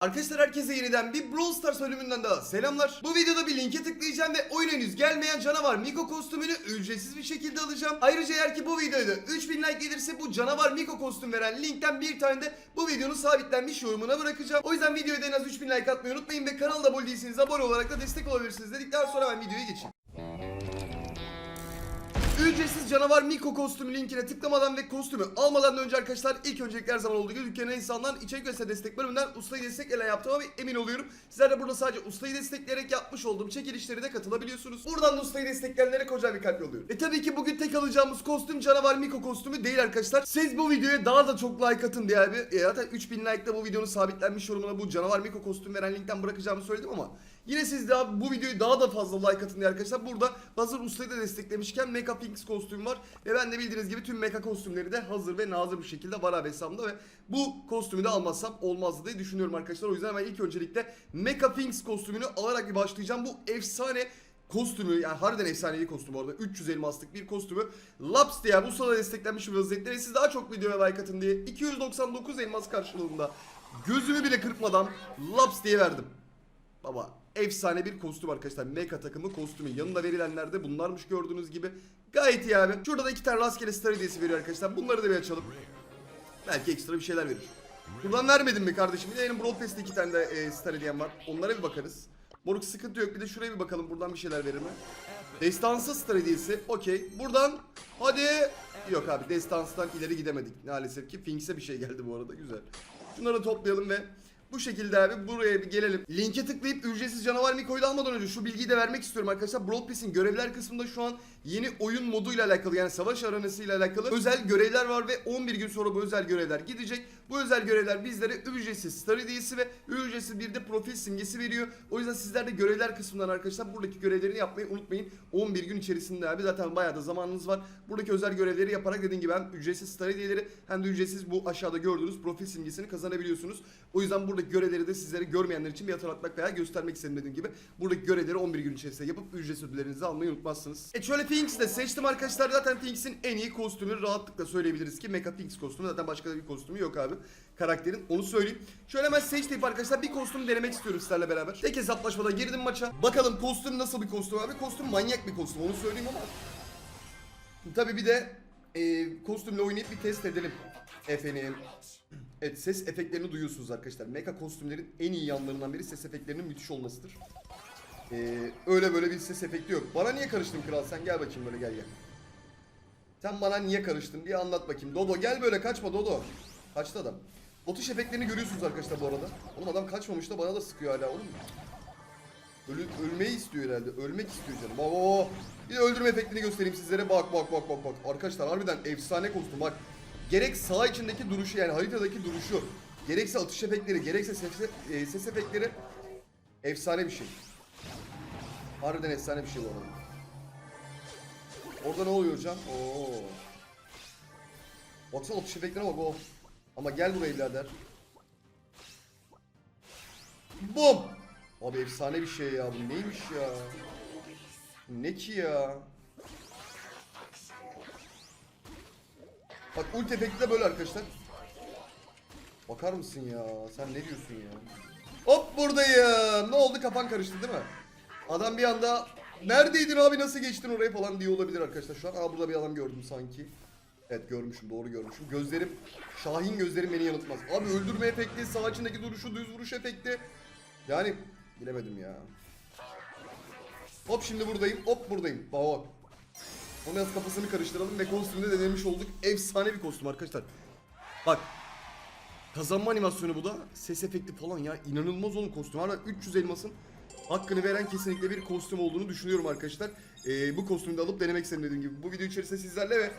Arkadaşlar herkese yeniden bir Brawl Stars bölümünden daha selamlar. Bu videoda bir linke tıklayacağım ve oyun henüz gelmeyen canavar Miko kostümünü ücretsiz bir şekilde alacağım. Ayrıca eğer ki bu videoda 3000 like gelirse bu canavar Miko kostüm veren linkten bir tane de bu videonun sabitlenmiş yorumuna bırakacağım. O yüzden videoya da en az 3000 like atmayı unutmayın ve kanala abone değilseniz abone olarak da destek olabilirsiniz dedikten sonra ben videoya geçeyim. Ücretsiz canavar Miko kostümü linkine tıklamadan ve kostümü almadan önce arkadaşlar ilk öncelikle her zaman olduğu gibi dükkanın insandan içerik ve destek bölümünden ustayı destekleyen yaptığıma emin oluyorum. Sizler de burada sadece ustayı destekleyerek yapmış olduğum çekilişlere de katılabiliyorsunuz. Buradan da ustayı destekleyenlere kocaman bir kalp yolluyorum. E tabii ki bugün tek alacağımız kostüm canavar Miko kostümü değil arkadaşlar. Siz bu videoya daha da çok like atın diye abi. E zaten 3000 like'da bu videonun sabitlenmiş yorumuna bu canavar Miko kostüm veren linkten bırakacağımı söyledim ama Yine siz de bu videoyu daha da fazla like atın arkadaşlar. Burada hazır ustayı da desteklemişken Mecha Pinks kostüm var. Ve ben de bildiğiniz gibi tüm mecha kostümleri de hazır ve nazır bir şekilde var abi hesabımda. Ve bu kostümü de almazsam olmazdı diye düşünüyorum arkadaşlar. O yüzden ben ilk öncelikle Mecha Pinks kostümünü alarak bir başlayacağım. Bu efsane kostümü yani harbiden efsanevi kostüm orada 300 elmaslık bir kostümü Laps diye bu sırada desteklenmiş bir vaziyette ve siz daha çok videoya like atın diye 299 elmas karşılığında gözümü bile kırpmadan Laps diye verdim. Baba efsane bir kostüm arkadaşlar. Mecha takımı kostümü. Yanında verilenler de bunlarmış gördüğünüz gibi. Gayet iyi abi. Şurada da iki tane rastgele star hediyesi veriyor arkadaşlar. Bunları da bir açalım. Belki ekstra bir şeyler verir. Buradan vermedim mi kardeşim? Bir de benim Brawl Pass'te iki tane de e, star hediyem var. Onlara bir bakarız. Moruk sıkıntı yok. Bir de şuraya bir bakalım. Buradan bir şeyler verir mi? Destansı star hediyesi. Okey. Buradan hadi. Yok abi destanstan ileri gidemedik. Maalesef ki. Finks'e bir şey geldi bu arada. Güzel. Şunları toplayalım ve bu şekilde abi buraya bir gelelim. Linke tıklayıp ücretsiz canavar Miko'yu da almadan önce şu bilgiyi de vermek istiyorum arkadaşlar. Brawl Pass'in görevler kısmında şu an yeni oyun moduyla alakalı yani savaş aranasıyla alakalı özel görevler var ve 11 gün sonra bu özel görevler gidecek. Bu özel görevler bizlere ücretsiz star hediyesi ve ücretsiz bir de profil simgesi veriyor. O yüzden sizler de görevler kısmından arkadaşlar buradaki görevlerini yapmayı unutmayın. 11 gün içerisinde abi zaten bayağı da zamanınız var. Buradaki özel görevleri yaparak dediğim gibi hem ücretsiz star hediyeleri hem de ücretsiz bu aşağıda gördüğünüz profil simgesini kazanabiliyorsunuz. O yüzden buradaki görevleri de sizlere görmeyenler için bir hatırlatmak veya göstermek istedim dediğim gibi. Buradaki görevleri 11 gün içerisinde yapıp ücretsiz ödüllerinizi almayı unutmazsınız. E şöyle Pinks'i de seçtim arkadaşlar. Zaten Pinks'in en iyi kostümü rahatlıkla söyleyebiliriz ki Mecha Pinks kostümü. Zaten başka da bir kostümü yok abi. Karakterin onu söyleyeyim. Şöyle hemen seç arkadaşlar bir kostüm denemek istiyorum sizlerle beraber. Tek hesaplaşmada girdim maça. Bakalım kostüm nasıl bir kostüm abi. Kostüm manyak bir kostüm onu söyleyeyim ama. Tabii bir de e, kostümle oynayıp bir test edelim. Efendim. Evet ses efektlerini duyuyorsunuz arkadaşlar. Mecha kostümlerin en iyi yanlarından biri ses efektlerinin müthiş olmasıdır. Ee, öyle böyle bir ses efekti yok. Bana niye karıştın kral sen gel bakayım böyle gel gel. Sen bana niye karıştın diye anlat bakayım. Dodo gel böyle kaçma Dodo. Kaçtı adam. Otuş efektlerini görüyorsunuz arkadaşlar bu arada. Oğlum adam kaçmamış da bana da sıkıyor hala oğlum. Ölü, ölmeyi istiyor herhalde. Ölmek istiyor canım. Bak bak. Bir öldürme efektini göstereyim sizlere. Bak bak bak bak bak. Arkadaşlar harbiden efsane kostüm bak. Gerek sağ içindeki duruşu yani haritadaki duruşu. Gerekse atış efektleri, gerekse ses, e, ses efektleri. Efsane bir şey. Harbiden efsane bir şey bu arada. Orada ne oluyor hocam? Oo. Baksana atış efektlerine bak o. Ama gel buraya birader. Bum! Abi efsane bir şey ya bu neymiş ya? Ne ki ya? Bak ulti efekti de böyle arkadaşlar. Bakar mısın ya? Sen ne diyorsun ya? Hop buradayım. Ne oldu kafan karıştı değil mi? Adam bir anda neredeydin abi nasıl geçtin oraya falan diye olabilir arkadaşlar şu an. Aa burada bir adam gördüm sanki. Evet görmüşüm doğru görmüşüm. Gözlerim Şahin gözlerim beni yanıltmaz. Abi öldürme efekti, sağ içindeki duruşu, düz vuruş efekti. Yani bilemedim ya. Hop şimdi buradayım. Hop buradayım. Bak Onun biraz kafasını karıştıralım ve kostümde denemiş olduk. Efsane bir kostüm arkadaşlar. Bak. Kazanma animasyonu bu da. Ses efekti falan ya. inanılmaz onun kostüm. Hala 300 elmasın hakkını veren kesinlikle bir kostüm olduğunu düşünüyorum arkadaşlar. Ee, bu kostümü de alıp denemek istedim dediğim gibi. Bu video içerisinde sizlerle ve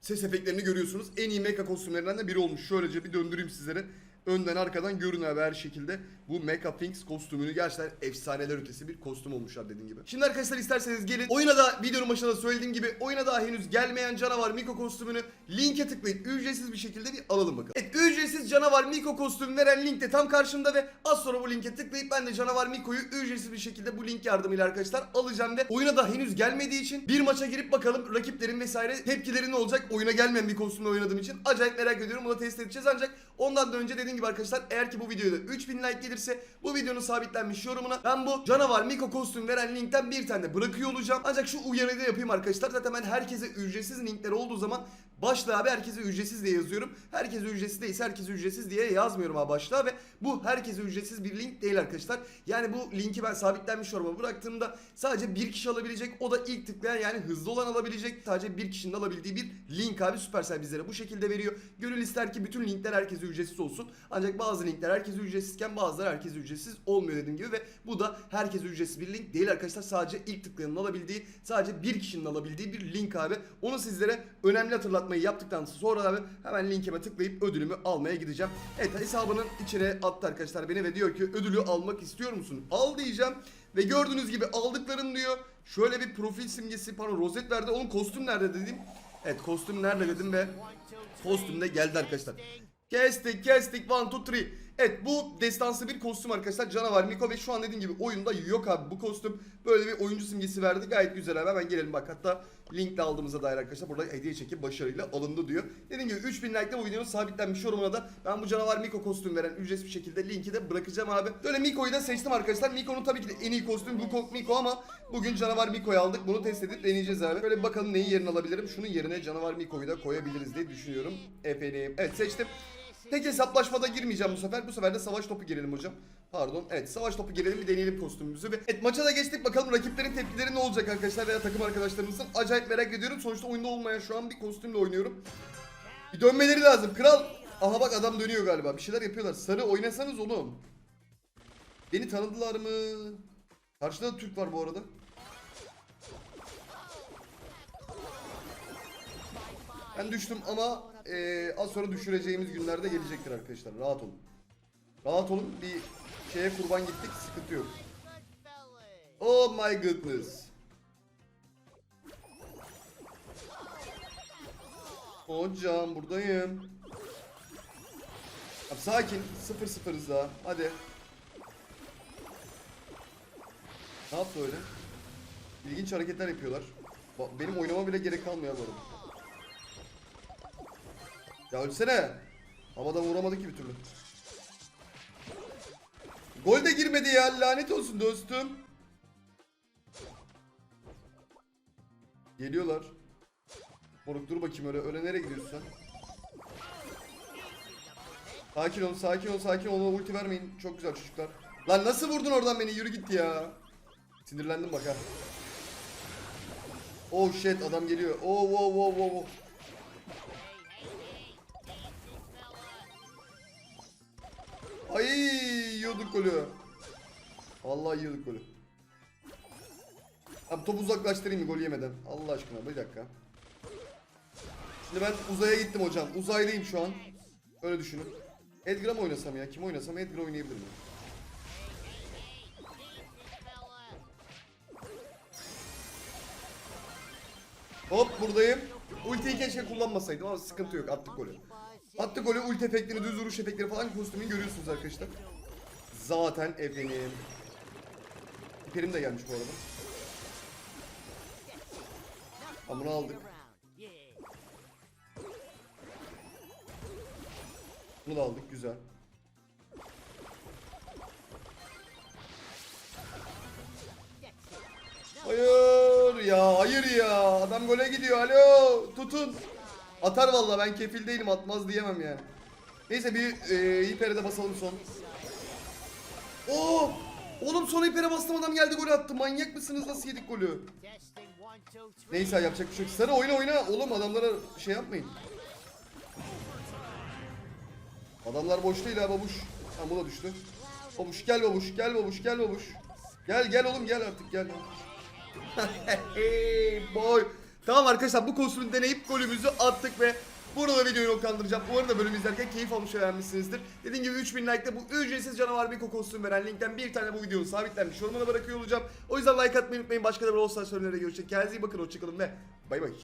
ses efektlerini görüyorsunuz. En iyi mecha kostümlerinden de biri olmuş. Şöylece bir döndüreyim sizlere. Önden arkadan görün abi her şekilde. Bu Mecha Pinks kostümünü gerçekten efsaneler ötesi bir kostüm olmuşlar dediğim gibi. Şimdi arkadaşlar isterseniz gelin oyuna da videonun başında da söylediğim gibi oyuna daha henüz gelmeyen canavar Miko kostümünü linke tıklayıp ücretsiz bir şekilde bir alalım bakalım. Evet ücretsiz canavar Miko kostümü veren link de tam karşımda ve az sonra bu linke tıklayıp ben de canavar Miko'yu ücretsiz bir şekilde bu link yardımıyla arkadaşlar alacağım ve oyuna da henüz gelmediği için bir maça girip bakalım rakiplerin vesaire tepkileri ne olacak oyuna gelmeyen bir kostümle oynadığım için acayip merak ediyorum bunu test edeceğiz ancak ondan da önce dediğim gibi arkadaşlar eğer ki bu videoda 3000 like gelirse bu videonun sabitlenmiş yorumuna ben bu canavar Miko kostüm veren linkten bir tane bırakıyor olacağım. Ancak şu uyarıyı da yapayım arkadaşlar. Zaten ben herkese ücretsiz linkler olduğu zaman başlığa abi herkese ücretsiz diye yazıyorum. Herkese ücretsiz değilse herkese ücretsiz diye yazmıyorum abi başlığa ve bu herkese ücretsiz bir link değil arkadaşlar. Yani bu linki ben sabitlenmiş yoruma bıraktığımda sadece bir kişi alabilecek o da ilk tıklayan yani hızlı olan alabilecek. Sadece bir kişinin alabildiği bir link abi Supercell bizlere bu şekilde veriyor. Gönül ister ki bütün linkler herkese ücretsiz olsun ancak bazı linkler herkese ücretsizken bazıları herkese ücretsiz olmuyor dediğim gibi ve bu da herkese ücretsiz bir link değil arkadaşlar. Sadece ilk tıklayanın alabildiği sadece bir kişinin alabildiği bir link abi. Onu sizlere önemli hatırlatmayı yaptıktan sonra abi hemen linkime tıklayıp ödülümü almaya gideceğim. Evet hesabının içine attı arkadaşlar beni ve diyor ki ödülü almak istiyor musun? Al diyeceğim. Ve gördüğünüz gibi aldıkların diyor şöyle bir profil simgesi pardon rozet verdi. Onun kostüm nerede? dedim. Evet kostüm nerede dedim ve kostüm de geldi arkadaşlar Kestik kestik 1 2 3 Evet bu destansı bir kostüm arkadaşlar canavar Miko ve şu an dediğim gibi oyunda yok abi bu kostüm böyle bir oyuncu simgesi verdi gayet güzel abi hemen gelelim bak hatta linkle aldığımıza dair arkadaşlar burada hediye çekip başarıyla alındı diyor. Dediğim gibi 3000 like'da bu videonun sabitlenmiş yorumuna da ben bu canavar Miko kostüm veren ücretsiz bir şekilde linki de bırakacağım abi. Böyle Miko'yu da seçtim arkadaşlar. Miko'nun tabii ki de en iyi kostüm bu Miko ama bugün canavar Miko'yu aldık. Bunu test edip deneyeceğiz abi. Böyle bakalım neyi yerine alabilirim. Şunun yerine canavar Miko'yu da koyabiliriz diye düşünüyorum. Efendim. Evet seçtim. Tek hesaplaşmada girmeyeceğim bu sefer. Bu sefer de savaş topu girelim hocam. Pardon. Evet savaş topu girelim bir deneyelim kostümümüzü. Ve evet maça da geçtik bakalım rakiplerin tepkileri ne olacak arkadaşlar veya takım arkadaşlarımızın. Acayip merak ediyorum. Sonuçta oyunda olmayan şu an bir kostümle oynuyorum. Bir dönmeleri lazım. Kral. Aha bak adam dönüyor galiba. Bir şeyler yapıyorlar. Sarı oynasanız oğlum. Beni tanıdılar mı? Karşıda da Türk var bu arada. Ben düştüm ama eee, az sonra düşüreceğimiz günlerde gelecektir arkadaşlar. Rahat olun. Rahat olun. Bir şeye kurban gittik. Sıkıntı yok. Oh my goodness. Hocam buradayım. Abi sakin. Sıfır sıfırız daha. Hadi. Ne yaptı öyle? İlginç hareketler yapıyorlar. Benim oynama bile gerek kalmıyor bu arada. Ya ölsene. Havada vuramadı ki bir türlü. Gol de girmedi ya. Lanet olsun dostum. Geliyorlar. Moruk dur bakayım öyle. Öyle nereye gidiyorsun? Sakin ol, sakin ol, sakin ol. Ulti vermeyin. Çok güzel çocuklar. Lan nasıl vurdun oradan beni? Yürü git ya. Sinirlendim bak ha. Oh shit adam geliyor. Oh wow wow wow. Yiyorduk golü. Vallahi yiyorduk golü. Abi topu uzaklaştırayım mı gol yemeden? Allah aşkına bir dakika. Şimdi ben uzaya gittim hocam. Uzaydayım şu an. Öyle düşünün. Edgar'a mı oynasam ya? Kim oynasam Edgar oynayabilirim. Hop buradayım. Ultiyi keşke kullanmasaydım ama sıkıntı yok. Attık golü. Attık golü ulti efektini, düz vuruş efektleri falan kostümünü görüyorsunuz arkadaşlar. Zaten efendim. İperim de gelmiş bu arada. Bunu aldık. Bunu da aldık güzel. Hayır ya hayır ya adam gole gidiyor alo tutun. Atar valla ben kefil değilim atmaz diyemem yani. Neyse bir e, hipere de basalım son. Oo! Oğlum son hipere bastım adam geldi gol attı. Manyak mısınız nasıl yedik golü? Neyse yapacak bir şey yok. Sarı oyna oyna. Oğlum adamlara şey yapmayın. Adamlar boş değil ha babuş. Ha bu da düştü. Babuş gel babuş gel babuş gel babuş. Gel gel oğlum gel artık gel. Hey boy. Tamam arkadaşlar bu kostümü deneyip golümüzü attık ve Burada da videoyu noktalandıracağım. Umarım da bölüm izlerken keyif almış ve beğenmişsinizdir. Dediğim gibi 3000 like'da bu ücretsiz canavar Miko kostüm veren linkten bir tane bu videonun sabitlenmiş yorumuna bırakıyor olacağım. O yüzden like atmayı unutmayın. Başka da bir olsa söylenere görüşecek. Kendinize iyi bakın. Hoşçakalın ve bay bay.